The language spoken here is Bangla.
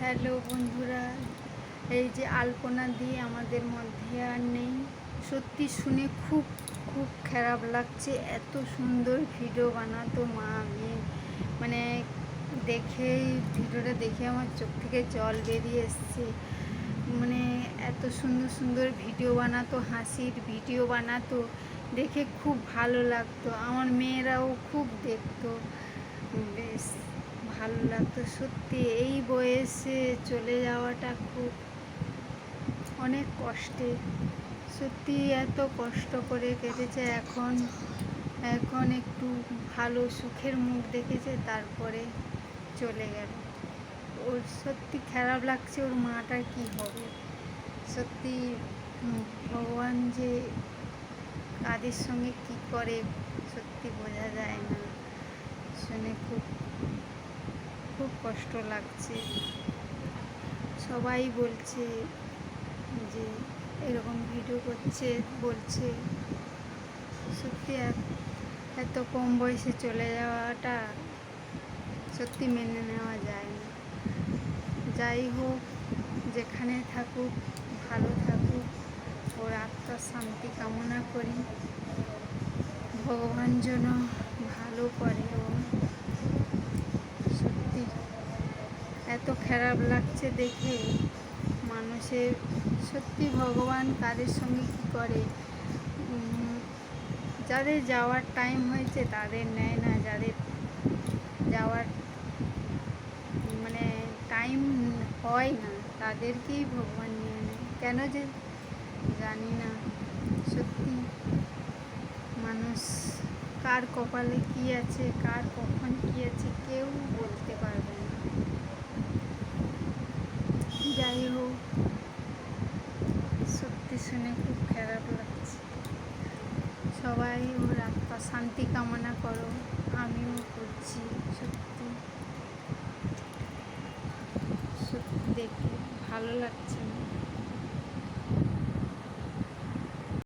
হ্যালো বন্ধুরা, এই যে আলপনা দিয়ে আমাদের মধ্যে আর নেই। সত্যি শুনে খুব খুব খারাপ লাগছে, এত সুন্দর ভিডিও বানাতো মা আমি। মানে দেখেই, ভিডিওটা দেখে আমার চোখ থেকে জল বেরিয়ে এসছে। মানে এত সুন্দর সুন্দর ভিডিও বানাতো, হাসির ভিডিও বানাতো, দেখে খুব ভালো লাগতো। আমার মেয়েরাও খুব দেখতো। ভালো লাগতো সত্যি এই বয়সে চলে যাওয়াটা খুব অনেক কষ্টে। সত্যি এত কষ্ট করে কেটেছে, এখন এখন একটু ভালো সুখের মুখ দেখেছে, তারপরে চলে গেল। ওর সত্যি খারাপ লাগছে, ওর মাটার কি হবে? সত্যি ভগবান যে কাদের সঙ্গে কি করে, সত্যি বোঝা যায় না। শুনে খুব খুব কষ্ট লাগছে। সবাই বলছে যে এরকম ভিডিও করছে, বলছে। সত্যি এত- কম বয়সে চলে যাওয়াটা সত্যি মেনে নেওয়া যায় না। যাই হোক, যেখানে থাকুক, ভালো থাকুক, ওর আত্মার শান্তি কামনা করি। ভগবান যেন ভালো করে ও সত্যি এত খারাপ লাগছে দেখে মানুষের সত্যি ভগবান কাদের সঙ্গে কী করে? যাদের যাওয়ার টাইম হয়েছে তাদের নেয় না, যাদের যাওয়ার মানে টাইম হয় না, তাদেরকেই ভগবান নিয়ে নেয়। কেন যে? জানি না। সত্যি মানুষ কার কপালে কি আছে, কার কখন কি আছে, কেউ বলতে পারবে না যাই হোক সত্যি শুনে খুব খারাপ লাগছে। সবাই ওর আত্মা শান্তি কামনা করো, আমিও করছি, সত্যি। সত্যি দেখে ভালো লাগছে।